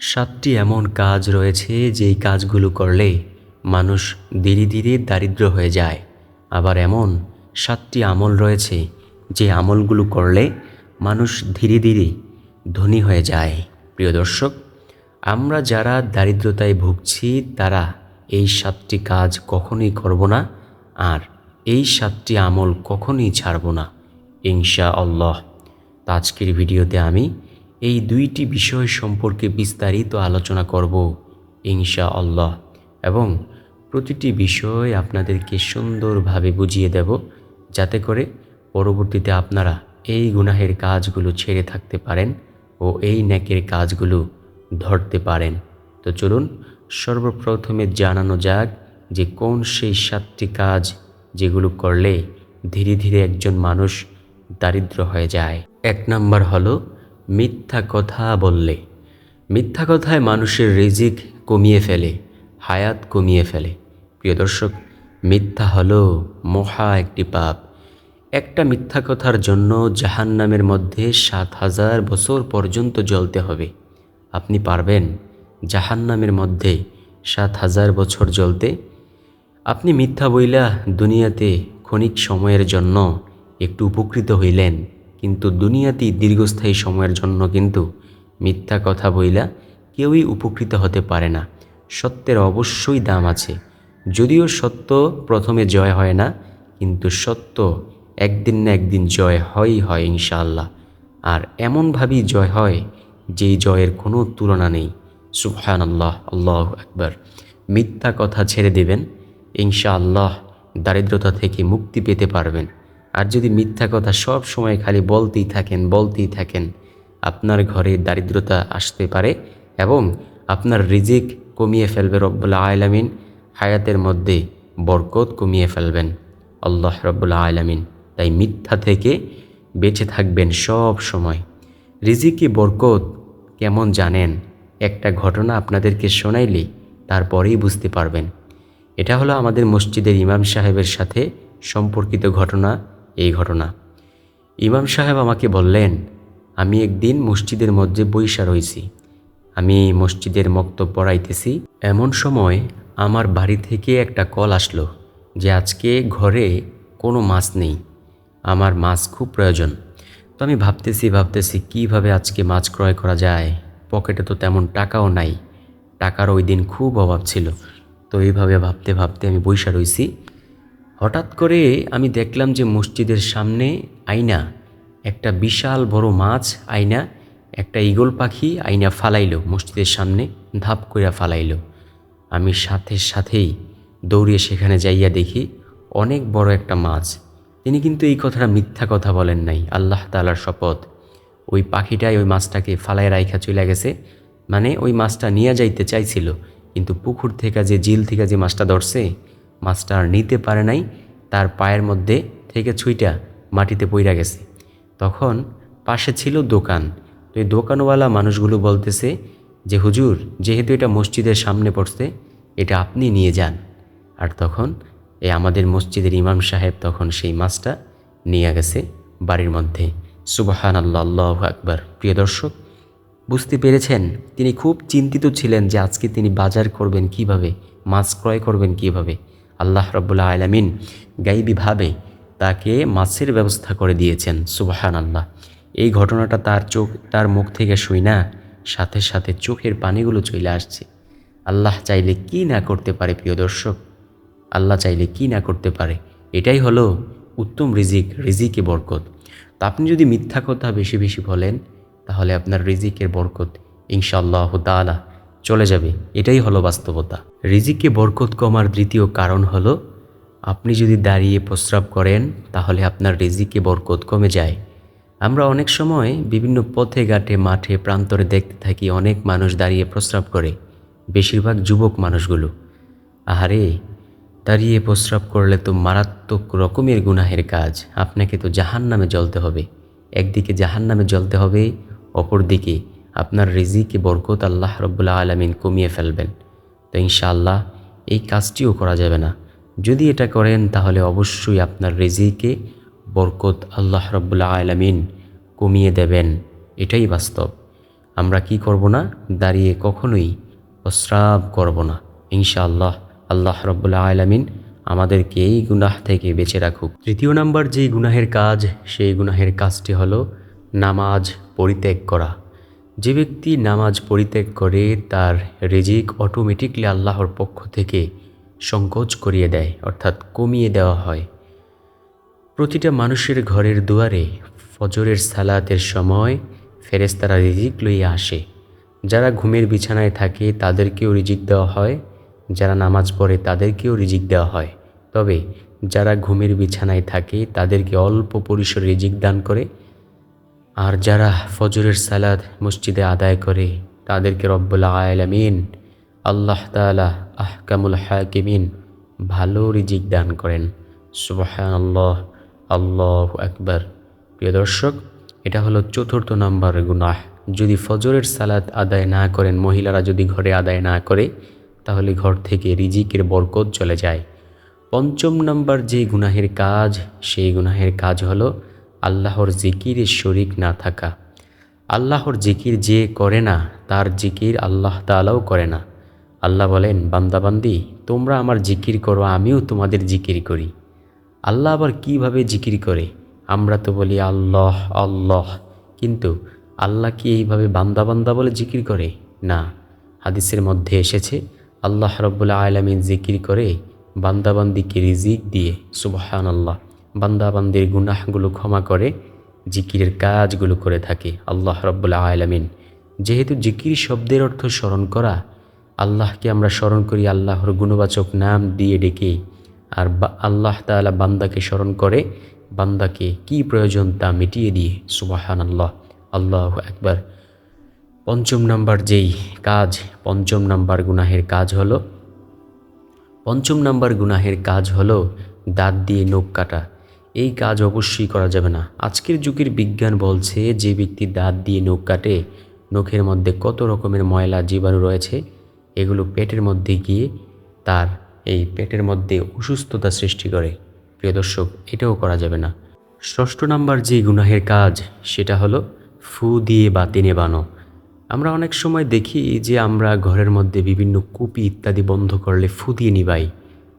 সাতটি এমন কাজ রয়েছে যেই কাজগুলো করলে মানুষ ধীরে ধীরে দারিদ্র হয়ে যায়। আবার এমন সাতটি আমল রয়েছে যে আমলগুলো করলে মানুষ ধীরে ধীরে ধনী হয়ে যায়। প্রিয় দর্শক, আমরা যারা দারিদ্রতায় ভুগছি, তারা এই সাতটি কাজ কখনোই করব না আর এই সাতটি আমল কখনোই ছাড়ব না। ইনশা আল্লাহ আজকের ভিডিওতে আমি এই দুইটি বিষয় সম্পর্কে বিস্তারিত আলোচনা করব ইনশা আল্লাহ এবং প্রতিটি বিষয় আপনাদেরকে সুন্দরভাবে বুঝিয়ে দেব, যাতে করে পরবর্তীতে আপনারা এই গুনাহের কাজগুলো ছেড়ে থাকতে পারেন ও এই ন্যাকের কাজগুলো ধরতে পারেন। তো চলুন, সর্বপ্রথমে জানানো যাক যে কোন সেই সাতটি কাজ যেগুলো করলে ধীরে ধীরে একজন মানুষ দারিদ্র হয়ে যায়। এক নাম্বার হলো মিথ্যা কথা বললে। মিথ্যা কথায় মানুষের রিজিক কমিয়ে ফেলে, হায়াত কমিয়ে ফেলে। প্রিয় দর্শক, মিথ্যা হলো মহা একটি পাপ। একটা মিথ্যা কথার জন্য জাহান্নামের মধ্যে সাত হাজার বছর পর্যন্ত জ্বলতে হবে। আপনি পারবেন জাহান্নামের মধ্যে সাত হাজার বছর জ্বলতে। আপনি মিথ্যা বইলা দুনিয়াতে ক্ষণিক সময়ের জন্য একটু উপকৃত হইলেন। কিন্তু দুনিয়াতেই দীর্ঘস্থায়ী সময়ের জন্য কিন্তু মিথ্যা কথা বইলা কেউই উপকৃত হতে পারে না। সত্যের অবশ্যই দাম আছে। যদিও সত্য প্রথমে জয় হয় না, কিন্তু সত্য একদিন না একদিন জয় হয়ই হয় ইনশাআল্লাহ। আর এমনভাবেই জয় হয় যেই জয়ের কোনো তুলনা নেই। সুবহান আল্লাহ আল্লাহ একবার মিথ্যা কথা ছেড়ে দেবেন, ইনশাআল্লাহ দারিদ্রতা থেকে মুক্তি পেতে পারবেন। আর যদি মিথ্যা কথা সব সময় খালি বলতেই থাকেন বলতেই থাকেন, আপনার ঘরে দারিদ্রতা আসতে পারে এবং আপনার রিজিক কমিয়ে ফেলবে রব্বুল্লা আয়লামিন হায়াতের মধ্যে বরকত কমিয়ে ফেলবেন। আল্লাহ রব্বুল্লা আয়লামিন তাই মিথ্যা থেকে বেঁচে থাকবেন সব সময়। রিজিকে বরকত কেমন জানেন? একটা ঘটনা আপনাদেরকে শোনাইলেই তারপরেই বুঝতে পারবেন। এটা হলো আমাদের মসজিদের ইমাম সাহেবের সাথে সম্পর্কিত ঘটনা। এই ঘটনা। ইমাম সাহেব আমাকে বললেন, আমি একদিন মসজিদের মধ্যে বৈশা রয়েছি। আমি মসজিদের মক্তব পড়াইতেছি। এমন সময় আমার বাড়ি থেকে একটা কল আসলো যে আজকে ঘরে কোনো মাছ নেই। আমার মাছ খুব প্রয়োজন। তো আমি ভাবতেছি ভাবতেছি কীভাবে আজকে মাছ ক্রয় করা যায়? পকেটে তো তেমন টাকাও নাই। টাকার ওই দিন খুব অভাব ছিল। তো এইভাবে ভাবতে ভাবতে আমি বৈশা রইছি হঠাৎ করে আমি দেখলাম যে মসজিদের সামনে আয়না, একটা বিশাল বড় মাছ আয়না, একটা ইগল পাখি আয়না ফালাইলো, মসজিদের সামনে ধাপ কইরা ফালাইলো। আমি সাথে সাথেই দৌড়িয়ে সেখানে যাইয়া দেখি অনেক বড় একটা মাছ। তিনি কিন্তু এই কথাটা মিথ্যা কথা বলেন নাই, আল্লাহ তালার শপথ। ওই পাখিটাই ওই মাছটাকে ফালায় রাইখা চলে গেছে মানে ওই মাছটা নিয়ে যাইতে চাইছিল, কিন্তু পুকুর থেকে যে, জিল থেকে যে মাছটা ধরছে মাছটা আর নিতে পারে নাই, তার পায়ের মধ্যে থেকে ছুইটা মাটিতে পইরা গেছে। তখন পাশে ছিল দোকান। তো এই দোকানওয়ালা মানুষগুলো বলতেছে যে, হুজুর, যেহেতু এটা মসজিদের সামনে পড়ছে, এটা আপনি নিয়ে যান। আর তখন এই আমাদের মসজিদের ইমাম সাহেব তখন সেই মাছটা নিয়ে গেছে বাড়ির মধ্যে। সুবাহান আল্লাহ আল্লাহ আকবর। প্রিয় দর্শক, বুঝতে পেরেছেন, তিনি খুব চিন্তিত ছিলেন যে আজকে তিনি বাজার করবেন কীভাবে, মাছ ক্রয় করবেন কীভাবে। আল্লাহ রব্বুল্লা আলমিন গাইবীভাবে তাকে মাছের ব্যবস্থা করে দিয়েছেন সুবাহান আল্লাহ এই ঘটনাটা তার চোখ, তার মুখ থেকে শুই না, সাথে সাথে চোখের পানিগুলো চলে আসছে। আল্লাহ চাইলে কি না করতে পারে, প্রিয় দর্শক? আল্লাহ চাইলে কি না করতে পারে? এটাই হলো উত্তম রিজিক, রিজিকে বরকত। তা আপনি যদি মিথ্যা কথা বেশি বেশি বলেন, তাহলে আপনার রিজিকের বরকত ইনশাআল্লাহ তালা চলে যাবে। এটাই হলো বাস্তবতা। রিজিকে বরকত কমার দ্বিতীয় কারণ হলো, আপনি যদি দাঁড়িয়ে প্রস্রাব করেন, তাহলে আপনার রিজিকে বরকত কমে যায়। আমরা অনেক সময় বিভিন্ন পথে ঘাটে, মাঠে, প্রান্তরে দেখতে থাকি অনেক মানুষ দাঁড়িয়ে প্রস্রাব করে, বেশিরভাগ যুবক মানুষগুলো। আহারে, দাঁড়িয়ে প্রস্রাব করলে তো মারাত্মক রকমের গুনাহের কাজ। আপনাকে তো জাহান নামে জ্বলতে হবে। একদিকে জাহান নামে জ্বলতে হবে, অপরদিকে আপনার রিজিকে বরকত আল্লাহ রব্বুল্লা আলমিন কমিয়ে ফেলবেন। তো ইনশাআল্লাহ এই কাজটিও করা যাবে না। যদি এটা করেন, তাহলে অবশ্যই আপনার রিজিকে বরকত আল্লাহ রব্বুল্লা আলমিন কমিয়ে দেবেন। এটাই বাস্তব। আমরা কি করব না? দাঁড়িয়ে কখনোই প্রস্রাব করব না। ইনশাআল্লাহ আল্লাহ রব্বুল্লাহ আলমিন আমাদেরকে এই গুনাহ থেকে বেঁচে রাখুক। তৃতীয় নাম্বার যেই গুনাহের কাজ, সেই গুনাহের কাজটি হলো নামাজ পরিত্যাগ করা। যে ব্যক্তি নামাজ পরিত্যাগ করে, তার রেজিক অটোমেটিকলি আল্লাহর পক্ষ থেকে সংকোচ করিয়ে দেয়, অর্থাৎ কমিয়ে দেওয়া হয়। প্রতিটা মানুষের ঘরের দুয়ারে ফজরের সালাতের সময় ফেরেস্তারা রিজিক লইয়া আসে। যারা ঘুমের বিছানায় থাকে, তাদেরকেও রিজিক দেওয়া হয়। যারা নামাজ পড়ে, তাদেরকেও রিজিক দেওয়া হয়। তবে যারা ঘুমের বিছানায় থাকে, তাদেরকে অল্প পরিসর রিজিক দান করে। আর যারা ফজরের সালাদ মসজিদে আদায় করে, তাদেরকে রব্বুল আলমিন আল্লাহ তালা আহকামুল হাকিমিন ভালো রিজিক দান করেন। সুবাহান আল্লাহ আল্লাহ একবার প্রিয় দর্শক, এটা হলো চতুর্থ নাম্বার গুনাহ। যদি ফজরের সালাদ আদায় না করেন, মহিলারা যদি ঘরে আদায় না করে, তাহলে ঘর থেকে রিজিকের বরকত চলে যায়। পঞ্চম নম্বর যে গুনাহের কাজ, সেই গুনাহের কাজ হলো আল্লাহর জিকিরে শরিক না থাকা। আল্লাহর জিকির যে করে না, তার জিকির আল্লাহ তালাও করে না। আল্লাহ বলেন বান্দাবান্দি তোমরা আমার জিকির করো, আমিও তোমাদের জিকির করি। আল্লাহ আবার কীভাবে জিকির করে? আমরা তো বলি, আল্লাহ আল্লাহ। কিন্তু আল্লাহ কি এইভাবে বান্দা বান্দা বলে জিকির করে? না। হাদিসের মধ্যে এসেছে, আল্লাহ রব্বুল্লা আলমিন জিকির করে বান্দাবান্দিকে রিজিক দিয়ে সুবহান আল্লাহ বান্দাবান্দির গুনাহগুলো ক্ষমা করে, জিকিরের কাজগুলো করে থাকে। আল্লাহ রব্বুল্লা আলমিন, যেহেতু জিকির শব্দের অর্থ স্মরণ করা, আল্লাহকে আমরা স্মরণ করি আল্লাহর গুণবাচক নাম দিয়ে ডেকে। আর আল্লাহ তালা বান্দাকে স্মরণ করে, বান্দাকে কি প্রয়োজন তা মিটিয়ে দিয়ে সুবাহান আল্লাহ আল্লাহ একবার পঞ্চম নাম্বার যেই কাজ, পঞ্চম নাম্বার গুনাহের কাজ হলো, পঞ্চম নাম্বার গুনাহের কাজ হলো দাঁত দিয়ে নখ কাটা। এই কাজ অবশ্যই করা যাবে না। আজকের যুগের বিজ্ঞান বলছে, যে ব্যক্তি দাঁত দিয়ে নখ কাটে, নখের মধ্যে কত রকমের ময়লা, জীবাণু রয়েছে, এগুলো পেটের মধ্যে গিয়ে তার এই পেটের মধ্যে অসুস্থতা সৃষ্টি করে। প্রিয় দর্শক, এটাও করা যাবে না। ষষ্ঠ নাম্বার যে গুনাহের কাজ, সেটা হলো ফু দিয়ে বাতি নেবানো। আমরা অনেক সময় দেখি যে আমরা ঘরের মধ্যে বিভিন্ন কুপি ইত্যাদি বন্ধ করলে ফু দিয়ে নিবাই।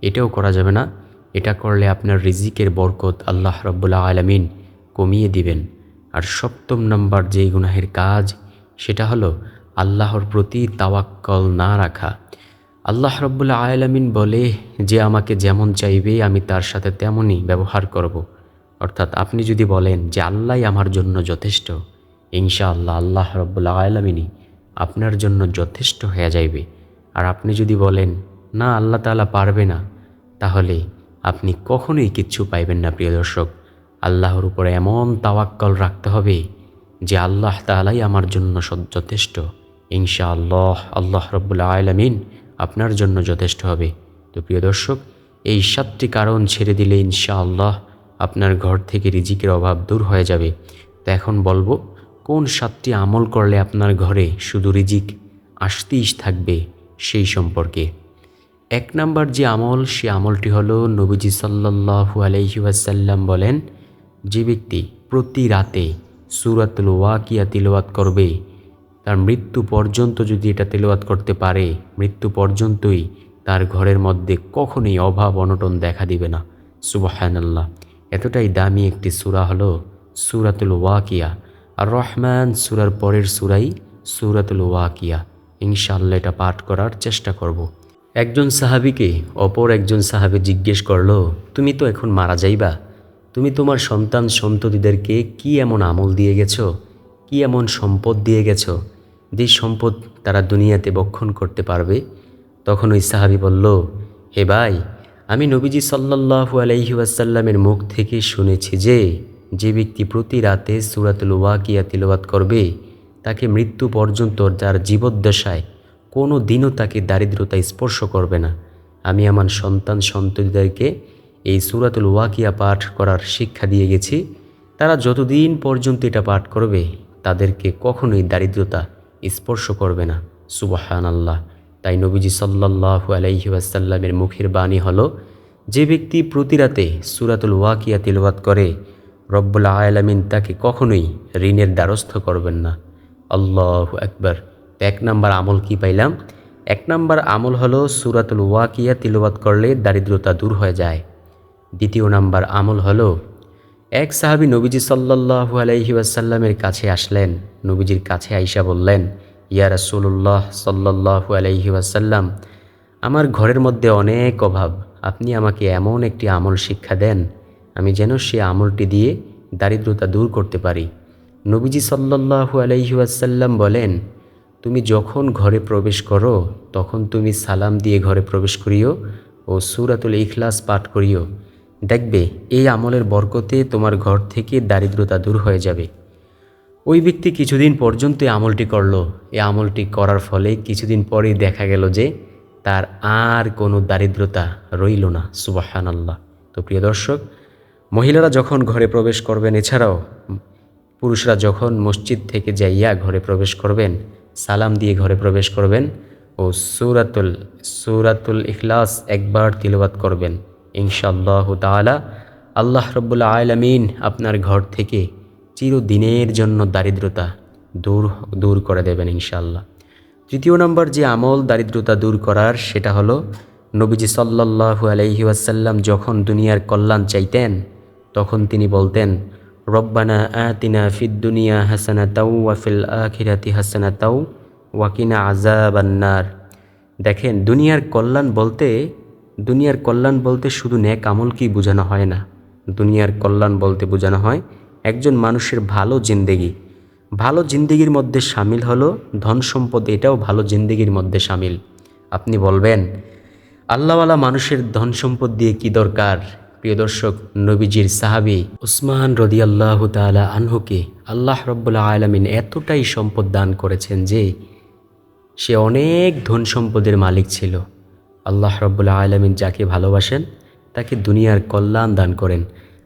এটাও করা যাবে না। এটা করলে আপনার রিজিকের বরকত আল্লাহ রব্বুল্লা আলমিন কমিয়ে দিবেন। আর সপ্তম নম্বর যেই গুনাহের কাজ, সেটা হলো আল্লাহর প্রতি তাওয়াক্কল না রাখা। আল্লাহ রব্বুল্লা আয়ালামিন বলে, যে আমাকে যেমন চাইবে, আমি তার সাথে তেমনই ব্যবহার করব। অর্থাৎ আপনি যদি বলেন যে আল্লাহ আমার জন্য যথেষ্ট ইনশা আল্লাহ রব্বুল্লা আয়ালামিনই আপনার জন্য যথেষ্ট হয়ে যাইবে। আর আপনি যদি বলেন, না, আল্লাহ তালা পারবে না, তাহলে আপনি কখনোই কিচ্ছু পাইবেন না, প্রিয় দর্শক। আল্লাহর উপরে এমন তাওয়াক্কল রাখতে হবে যে আল্লাহ তালাই আমার জন্য যথেষ্ট। ইনশা আল্লাহ আল্লাহ রব্বুল্লা আয়ালামিন আপনার জন্য যথেষ্ট হবে। তো প্রিয় দর্শক, এই সাতটি কারণ ছেড়ে দিলে ইনশাআল্লাহ আপনার ঘর থেকে রিজিকের অভাব দূর হয়ে যাবে। তো এখন বলব, কোন সাতটি আমল করলে আপনার ঘরে শুধু রিজিক আসতেই থাকবে সেই সম্পর্কে। এক নাম্বার যে আমল, সে আমলটি হলো নবীজি সাল্লাহু আলহিউসাল্লাম বলেন, যে ব্যক্তি প্রতি রাতে সুরাতুল ওয়াকিয়া তিলওয়াত করবে, তার মৃত্যু পর্যন্ত যদি এটা তেলোয়াত করতে পারে, মৃত্যু পর্যন্তই তার ঘরের মধ্যে কখনোই অভাব অনটন দেখা দিবে না। সুবাহান্লাহ এতটাই দামি একটি সুরা হলো সুরাতুল ওয়াকিয়া। আর রহমান সুরার পরের সুরাই সুরাতুল ওয়াকিয়া। ইনশাল্লাহ এটা পাঠ করার চেষ্টা করব। একজন সাহাবিকে অপর একজন সাহাবি জিজ্ঞেস করল, তুমি তো এখন মারা যাইবা? তুমি তোমার সন্তান সন্ততিদেরকে কি এমন আমল দিয়ে গেছো? কি এমন সম্পদ দিয়ে গেছ? যে সম্পদ তারা দুনিয়াতে বক্ষণ করতে পারবে? তখন ওই সাহাবি বলল, হে ভাই, আমি নবীজি সাল্লাহু আলাইহি মুখ থেকে শুনেছি যে যে ব্যক্তি প্রতি রাতে সুরাতুল ওয়াকিয়া তিলবাত করবে, তাকে মৃত্যু পর্যন্ত তার জীবদ্দশায় কোনো দিনও তাকে দারিদ্রতা স্পর্শ করবে না। আমি আমার সন্তান সন্ততিদেরকে এই সুরাতুল ওয়াকিয়া পাঠ করার শিক্ষা দিয়ে গেছি। তারা যতদিন পর্যন্ত এটা পাঠ করবে, তাদেরকে কখনোই দারিদ্রতা স্পর্শ করবে না। সুবাহান আল্লাহ তাই নবীজি সাল্লাহ আলাইহি আসাল্লামের মুখের বাণী হলো, যে ব্যক্তি প্রতি রাতে সুরাতুল ওয়াকিয়া তিলবাত করে, রব্বুল আয়ালামিন তাকে কখনোই ঋণের দ্বারস্থ করবেন না। আল্লাহ একবার এক নাম্বার আমল কি পাইলাম? এক নাম্বার আমল হলো সুরাতুল ওয়াকিয়া তিলবাত করলে দারিদ্রতা দূর হয়ে যায়। দ্বিতীয় নাম্বার আমল হলো, এক সাহাবি নবীজি সাল্লাহু আলাইহি ওয়াসাল্লামের কাছে আসলেন। নবীজির কাছে আইসা বললেন, ইয়া রাসূলুল্লাহ সাল্লাহু আলাইহি ওয়াসাল্লাম, আমার ঘরের মধ্যে অনেক অভাব। আপনি আমাকে এমন একটি আমল শিক্ষা দেন, আমি যেন সে আমলটি দিয়ে দারিদ্রতা দূর করতে পারি। নবীজি সাল্লাহু আলাইহি ওয়াসাল্লাম বলেন তুমি যখন ঘরে প্রবেশ করো, তখন তুমি সালাম দিয়ে ঘরে প্রবেশ করিও ও সুরাতুল ইখলাস পাঠ করিও। দেখবে, এই আমলের বরকতে তোমার ঘর থেকে দারিদ্রতা দূর হয়ে যাবে। ওই ব্যক্তি কিছুদিন পর্যন্ত এই আমলটি করল। এই আমলটি করার ফলে কিছুদিন পরেই দেখা গেল যে, তার আর কোনো দারিদ্রতা রইল না। সুবাহান আল্লাহ তো প্রিয় দর্শক, মহিলারা যখন ঘরে প্রবেশ করবেন, এছাড়াও পুরুষরা যখন মসজিদ থেকে যাইয়া ঘরে প্রবেশ করবেন সালাম দিয়ে ঘরে প্রবেশ করবেন ও সুরাতুল সুরাতুল ইখলাস একবার তিলবাত করবেন। ইনশাআল্লাহ তাআলা আল্লাহ রব্বুল আলমিন আপনার ঘর থেকে চিরদিনের জন্য দারিদ্রতা দূর দূর করে দেবেন ইনশাআল্লাহ। তৃতীয় নম্বর যে আমল দারিদ্রতা দূর করার সেটা হলো নবীজি সাল্লাল্লাহু আলাইহি ওয়াসাল্লাম যখন দুনিয়ার কল্যাণ চাইতেন, তখন তিনি বলতেন রব্বানা আতিনা ফিদ দুনিয়া হাসানা তাও ওয়াফিল আখিরাতি হাসানা তাও ওয়াকিনা আজাবান্নার দেখেন, দুনিয়ার কল্যাণ বলতে, দুনিয়ার কল্যাণ বলতে শুধু ন্যাক আমলকেই বোঝানো হয় না। দুনিয়ার কল্যাণ বলতে বোঝানো হয় একজন মানুষের ভালো জিন্দেগি। ভালো জিন্দেগির মধ্যে সামিল হলো, ধন সম্পদ এটাও ভালো জিন্দেগির মধ্যে সামিল। আপনি বলবেন, আল্লাহওয়ালা মানুষের ধন সম্পদ দিয়ে কি দরকার? প্রিয় দর্শক, নবীজির সাহাবি উসমান রদি আল্লাহ তালা আনহুকে আল্লাহ রব্বুল্লা আলমিন এতটাই সম্পদ দান করেছেন যে সে অনেক ধন সম্পদের মালিক ছিল। আল্লাহ রব্বুল্লা আলমিন যাকে ভালোবাসেন, তাকে দুনিয়ার কল্যাণ দান করেন।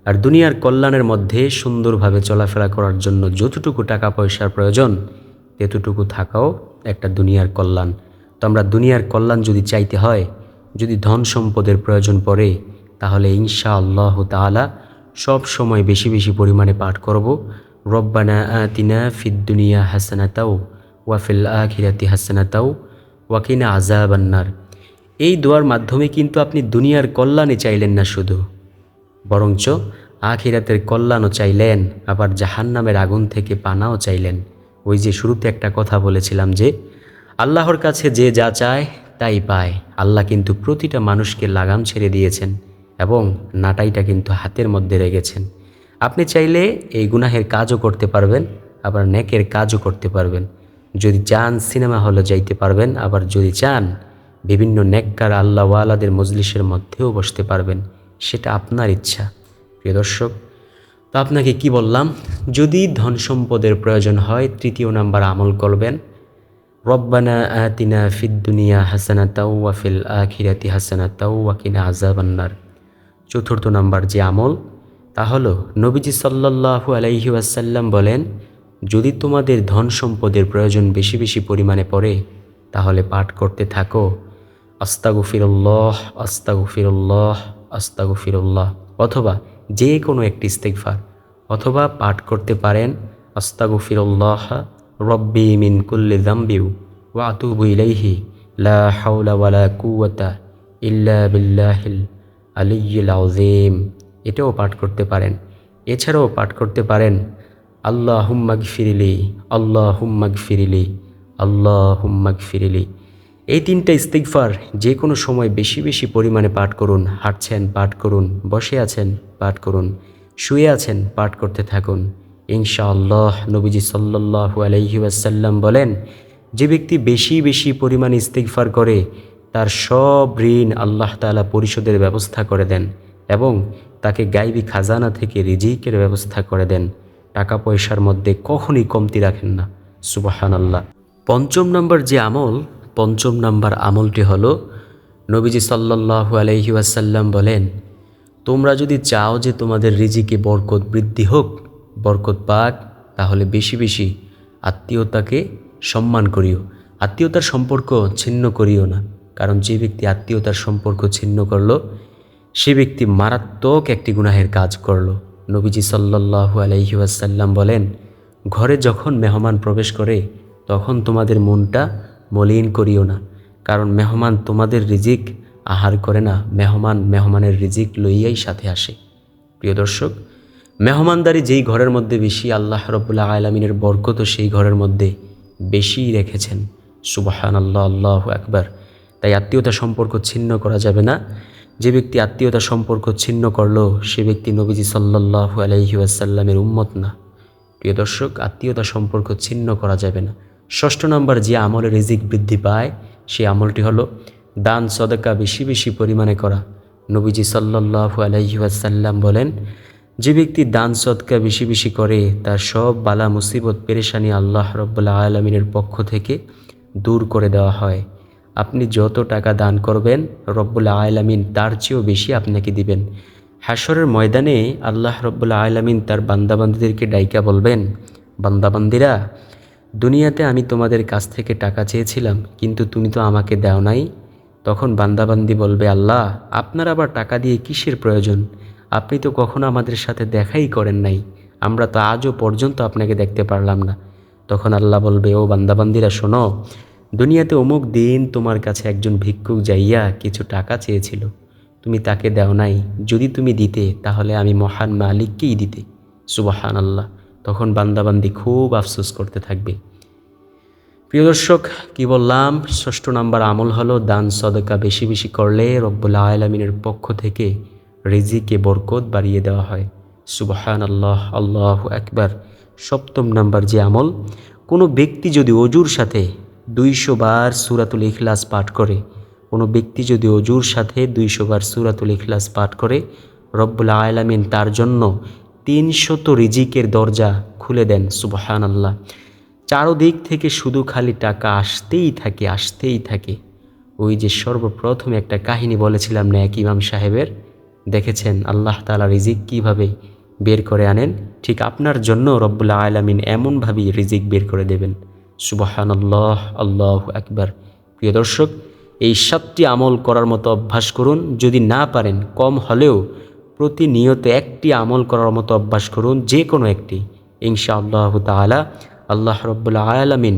আর দুনিয়ার কল্যাণের মধ্যে সুন্দরভাবে চলাফেরা করার জন্য যতটুকু টাকা পয়সার প্রয়োজন তেতটুকু থাকাও একটা দুনিয়ার কল্যাণ। তো আমরা দুনিয়ার কল্যাণ যদি চাইতে হয়, যদি ধন সম্পদের প্রয়োজন পড়ে তাহলে ইনশা আল্লাহ তালা সব সময় বেশি বেশি পরিমাণে পাঠ করব। রব্বানা আতিনা ফিদ দুনিয়া হাসানাতাও ওয়াফিল আখিরাতি হাসানাতাও ওয়াকিনা আজাবান্নার এই দোয়ার মাধ্যমে কিন্তু আপনি দুনিয়ার কল্যাণে চাইলেন না শুধু, বরঞ্চ আখিরাতের কল্যাণও চাইলেন, আবার জাহান্নামের আগুন থেকে পানাও চাইলেন। ওই যে শুরুতে একটা কথা বলেছিলাম যে, আল্লাহর কাছে যে যা চায় তাই পায়। আল্লাহ কিন্তু প্রতিটা মানুষকে লাগাম ছেড়ে দিয়েছেন। এবং নাটাইটা কিন্তু হাতের মধ্যে রেখেছেন। আপনি চাইলে এই গুনাহের কাজও করতে পারবেন, আবার নেকের কাজও করতে পারবেন। যদি চান সিনেমা হলে যাইতে পারবেন, আবার যদি চান বিভিন্ন নেককার আল্লাহওয়ালাদের মজলিসের মধ্যেও বসতে পারবেন, সেটা আপনার ইচ্ছা। প্রিয় দর্শক, তো আপনাকে কি বললাম? যদি ধন সম্পদের প্রয়োজন হয়, তৃতীয় নাম্বার আমল করবেন। রব্বানা আতিনা ফিদ দুনিয়া হাসানা তাও ওয়াফিল আখিরাতি হাসানা তাও ওয়াকিনা আজাবান্নার চতুর্থ নাম্বার যে আমল, তা হলো নবীজি সাল্লাল্লাহু আলাইহি ওয়াসাল্লাম বলেন, যদি তোমাদের ধন সম্পদের প্রয়োজন বেশি বেশি পরিমাণে পড়ে, তাহলে পাঠ করতে থাকো। আস্তাগুফিরুল্লাহ আস্তাগুফিরুল্লাহ আস্তাগুফিরুল্লাহ। অথবা যে কোনো একটি ইস্তেকফার অথবা পাঠ করতে পারেন, আস্তাগুফিরুল্লাহ রব্বি মিন কুল্লি দাম্বিউ ওয়া আতুবু ইলাইহি, লা হাওলা ওয়ালা কুওয়াতা ইল্লা বিল্লাহিল আলিয়্যিল আযীম, এটাও পাঠ করতে পারেন। এছাড়াও পাঠ করতে পারেন আল্লাহ হুম্মাগ ফিরিলি আল্লাহ হুম্মাগ ফিরিলি আল্লাহ হুম্মাগ ফিরিলি এই তিনটা ইস্তিকফার যে কোনো সময় বেশি বেশি পরিমাণে পাঠ করুন, হাঁটছেন, পাঠ করুন, বসে আছেন, পাঠ করুন, শুয়ে আছেন, পাঠ করতে থাকুন। ইনশাআল্লাহ নবীজি সাল্লাল্লাহু আলাইহি ওয়াসাল্লাম বলেন, যে ব্যক্তি বেশি বেশি পরিমাণ ইস্তিকফার করে তার সব ঋণ আল্লাহ তাআলা পরিশোধের ব্যবস্থা করে দেন এবং তাকে গাইবি খাজানা থেকে রিজিকের ব্যবস্থা করে দেন। টাকা পয়সার মধ্যে কখনই কমতি রাখেন না। সুবাহান আল্লাহ পঞ্চম নম্বর যে আমল, পঞ্চম নম্বর আমলটি হলো, নবীজি সাল্লাল্লাহু আলাইহি ওয়াসাল্লাম বলেন, তোমরা যদি চাও যে তোমাদের রিজিকে বরকত বৃদ্ধি হোক, বরকত পাক, তাহলে বেশি বেশি আত্মীয়তাকে সম্মান করিও। আত্মীয়তার সম্পর্ক ছিন্ন করিও না। কারণ যে ব্যক্তি আত্মীয়তার সম্পর্ক ছিন্ন করল, সে ব্যক্তি মারাত্মক একটি গুনাহের কাজ করল। নবীজি সাল্লাল্লাহু আলাইহি ওয়াসাল্লাম বলেন, ঘরে যখন মেহমান প্রবেশ করে, তখন তোমাদের মনটা মলিন করিও না, কারণ মেহমান তোমাদের রিজিক আহার করে না, মেহমান মেহমানের রিজিক লইয়াই সাথে আসে। প্রিয় দর্শক, মেহমানদারি যেই ঘরের মধ্যে বেশি, আল্লাহ রব্বুল্লাহ আলমিনের বরকত সেই ঘরের মধ্যে বেশিই রেখেছেন। সুবাহান আল্লাহ আল্লাহ একবার তাই আত্মীয়তা সম্পর্ক ছিন্ন করা যাবে না। যে ব্যক্তি আত্মীয়তা সম্পর্ক ছিন্ন করল, সে ব্যক্তি নবীজি সাল্লাহ আলহি আসাল্লামের উম্মত না। প্রিয় দর্শক আত্মীয়তা সম্পর্ক ছিন্ন করা যাবে না। ষষ্ঠ নম্বর, যে আমলের রিজিক বৃদ্ধি পায় সেই আমলটি হলো দান, সদকা বেশি বেশি পরিমাণে করা। নবীজি সাল্লাহু আলহি আসাল্লাম বলেন, যে ব্যক্তি দান, সদকা বেশি বেশি করে, তার সব বালা মুসিবত, পেরেশানি আল্লাহ রব্বুল্লাহ আলমিনের পক্ষ থেকে দূর করে দেওয়া হয়। আপনি যত টাকা দান করবেন রব্বুল্লা আয়লামিন তার চেয়েও বেশি আপনাকে দিবেন। হাসরের ময়দানে আল্লাহ রব্বুল্লা আলামিন তার বান্দাবান্দিদেরকে ডাইকা বলবেন, বান্দাবান্দিরা, দুনিয়াতে আমি তোমাদের কাছ থেকে টাকা চেয়েছিলাম, কিন্তু তুমি তো আমাকে দাও নাই। তখন বান্দাবান্দি বলবে, আল্লাহ, আপনার আবার টাকা দিয়ে কিসের প্রয়োজন? আপনি তো কখনো আমাদের সাথে দেখাই করেন নাই। আমরা তো আজও পর্যন্ত আপনাকে দেখতে পারলাম না। তখন আল্লাহ বলবে, ও বান্দাবান্দিরা, শোনো দুনিয়াতে অমুক দিন তোমার কাছে একজন ভিক্ষুক যাইয়া কিছু টাকা চেয়েছিল। তুমি তাকে দাও নাই। যদি তুমি দিতে, তাহলে আমি মহান মালিককেই দিতে। সুবাহান আল্লাহ তখন বান্দাবান্দি খুব আফসোস করতে থাকবে। প্রিয় দর্শক, কি বললাম? ষষ্ঠ নাম্বার আমল হলো দান সদকা বেশি বেশি করলে রব্বুল্লা আলমিনের পক্ষ থেকে রিজিকে বরকত বাড়িয়ে দেওয়া হয়। সুবাহান আল্লাহ আল্লাহ একবার সপ্তম নাম্বার যে আমল, কোনো ব্যক্তি যদি অজুর সাথে দুইশো বার সুরাতুল ইখলাস পাঠ করে। কোনো ব্যক্তি যদি অজুর সাথে দুইশো বার সুরাতুল ইখলাস পাঠ করে রব্বুল্লা আলামিন তার জন্য তিনশত রিজিকের দরজা খুলে দেন সুবহান আল্লাহ চারোদিক থেকে শুধু খালি টাকা আসতেই থাকে আসতেই থাকে। ওই যে সর্বপ্রথম একটা কাহিনী বলেছিলাম না এক ইমাম সাহেবের? দেখেছেন আল্লাহ তালা রিজিক কীভাবে বের করে আনেন? ঠিক আপনার জন্য রব্বুল্লা আলামিন এমনভাবেই রিজিক বের করে দেবেন। সুবহান আল্লাহ একবার প্রিয় দর্শক, এই সাতটি আমল করার মতো অভ্যাস করুন। যদি না পারেন, কম হলেও প্রতিনিয়ত একটি আমল করার মতো অভ্যাস করুন যে কোনো একটি। ইনশা আল্লাহ তালা আল্লাহ রব্বুল্লা আলামিন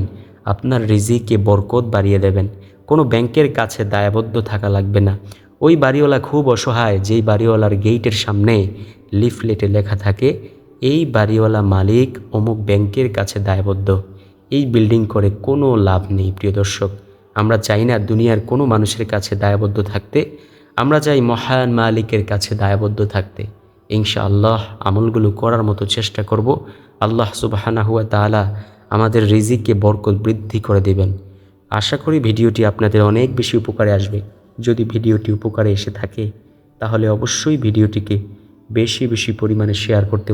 আপনার রিজিকে বরকত বাড়িয়ে দেবেন। কোনো ব্যাংকের কাছে দায়বদ্ধ থাকা লাগবে না। ওই বাড়িওয়ালা খুব অসহায়, যেই বাড়িওয়ালার গেইটের সামনে লিফলেটে লেখা থাকে, এই বাড়িওয়ালা মালিক অমুক ব্যাংকের কাছে দায়বদ্ধ। এই বিল্ডিং করে কোনো লাভ নেই, প্রিয় দর্শক। আমরা চাই না দুনিয়ার কোনো মানুষের কাছে দায়বদ্ধ থাকতে, আমরা চাই মহান মালিকের কাছে দায়বদ্ধ থাকতে। ইনশা আল্লাহ আমলগুলো করার মতো চেষ্টা করব। আল্লাহ সুবাহানা হুয়া তালা আমাদের রিজিককে বরকত বৃদ্ধি করে দেবেন। আশা করি ভিডিওটি আপনাদের অনেক বেশি উপকারে আসবে। যদি ভিডিওটি উপকারে এসে থাকে, তাহলে অবশ্যই ভিডিওটিকে বেশি বেশি পরিমাণে শেয়ার করতে